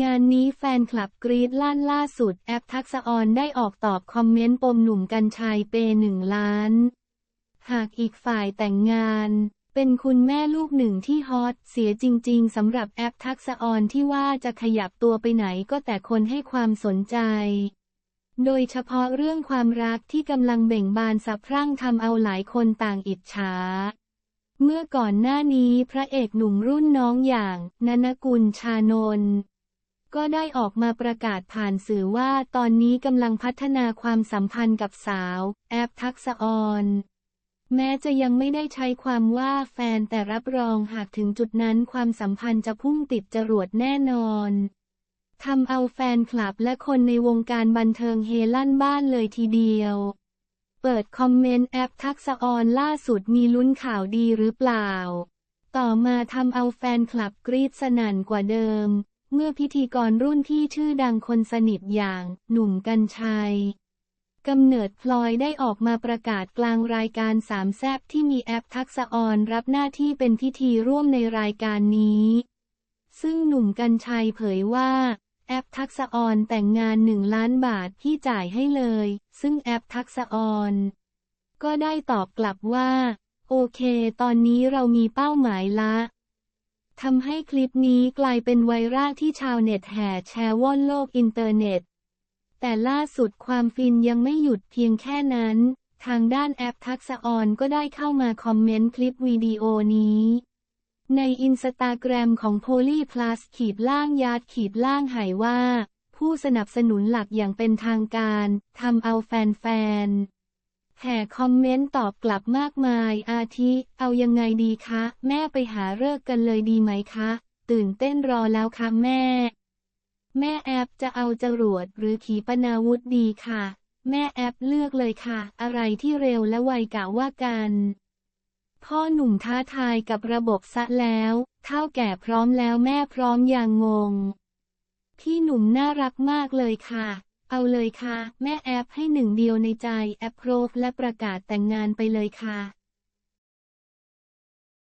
งานนี้แฟนคลับกรีดลั่นล่าสุดแอปทักษออนได้ออกตอบคอมเมนต์ปมหนุ่มกัญชัยเปหนึ่งล้าน หากอีกฝ่ายแต่งงาน เป็นคุณแม่ลูกหนึ่งที่ฮอตเสียจริง ๆสำหรับแอปทักษออนที่ว่าจะขยับตัวไปไหนก็แต่คนให้ความสนใจ โดยเฉพาะเรื่องความรักที่กำลังเบ่งบานสะพรั่งทำเอาหลายคนต่างอิจฉาเมื่อก่อนหน้านี้พระเอกหนุ่มรุ่นน้องอย่าง นนกุลชานนท์ ก็ได้ออกมาประกาศผ่านสื่อว่าตอนนี้กำลังพัฒนาความสัมพันธ์กับสาว แอปทักษออนแม้จะยังไม่ได้ใช้ความว่าแฟนแต่รับรองหากถึงจุดนั้นความสัมพันธ์จะพุ่งติดจรวดแน่นอนทำเอาแฟนคลับและคนในวงการบันเทิงเฮลั่นบ้านเลยทีเดียว เปิดคอมเมนต์แอปทักษออนล่าสุดมีลุ้นข่าวดีหรือเปล่า ต่อมาทำเอาแฟนคลับกรีดสนั่นกว่าเดิม เมื่อพิธีกรรุ่นที่ชื่อดังคนสนิทอย่าง หนุ่มกัญชัยกำเนิดพลอยได้ออกมาประกาศกลางรายการสามแซบที่มีแอปทักษออนรับหน้าที่เป็นพิธีร่วมในรายการนี้ ซึ่งหนุ่มกัญชัยเผยว่า แอปทักษออนแต่งงานหนึ่งล้านบาทพี่จ่ายให้เลย ซึ่งแอปทักษออนก็ได้ตอบกลับว่า โอเค ตอนนี้เรามีเป้าหมายละ ทำให้คลิปนี้กลายเป็นไวรัลที่ชาวเน็ตแห่แชร์ว่อนโลกอินเทอร์เน็ต แต่ล่าสุดความฟินยังไม่หยุดเพียงแค่นั้น ทางด้านแอปทักษะออนก็ได้เข้ามาคอมเมนต์คลิปวิดีโอนี้ ในอินสตาแกรมของโพลีพลัสขีดล่างยาดขีดล่างหายว่า ผู้สนับสนุนหลักอย่างเป็นทางการทำเอาแฟนๆ แห่คอมเมนต์ตอบกลับมากมาย อาทิ เอายังไงดีคะ แม่ไปหาเลิกกันเลยดีไหมคะ ตื่นเต้นรอแล้วค่ะแม่ แม่แอปจะเอาจรวดหรือขีปนาวุธดีค่ะ แม่แอปเลือกเลยค่ะ อะไรที่เร็วและไวกะว่ากัน พ่อหนุ่มท้าทายกับระบบซะแล้วเท่าแก่พร้อมแล้วแม่พร้อมอย่างงง พี่หนุ่มน่ารักมากเลยค่ะ เอาเลยค่ะ แม่แอปให้หนึ่งเดียวในใจแอปโรฟและประกาศแต่งงานไปเลยค่ะ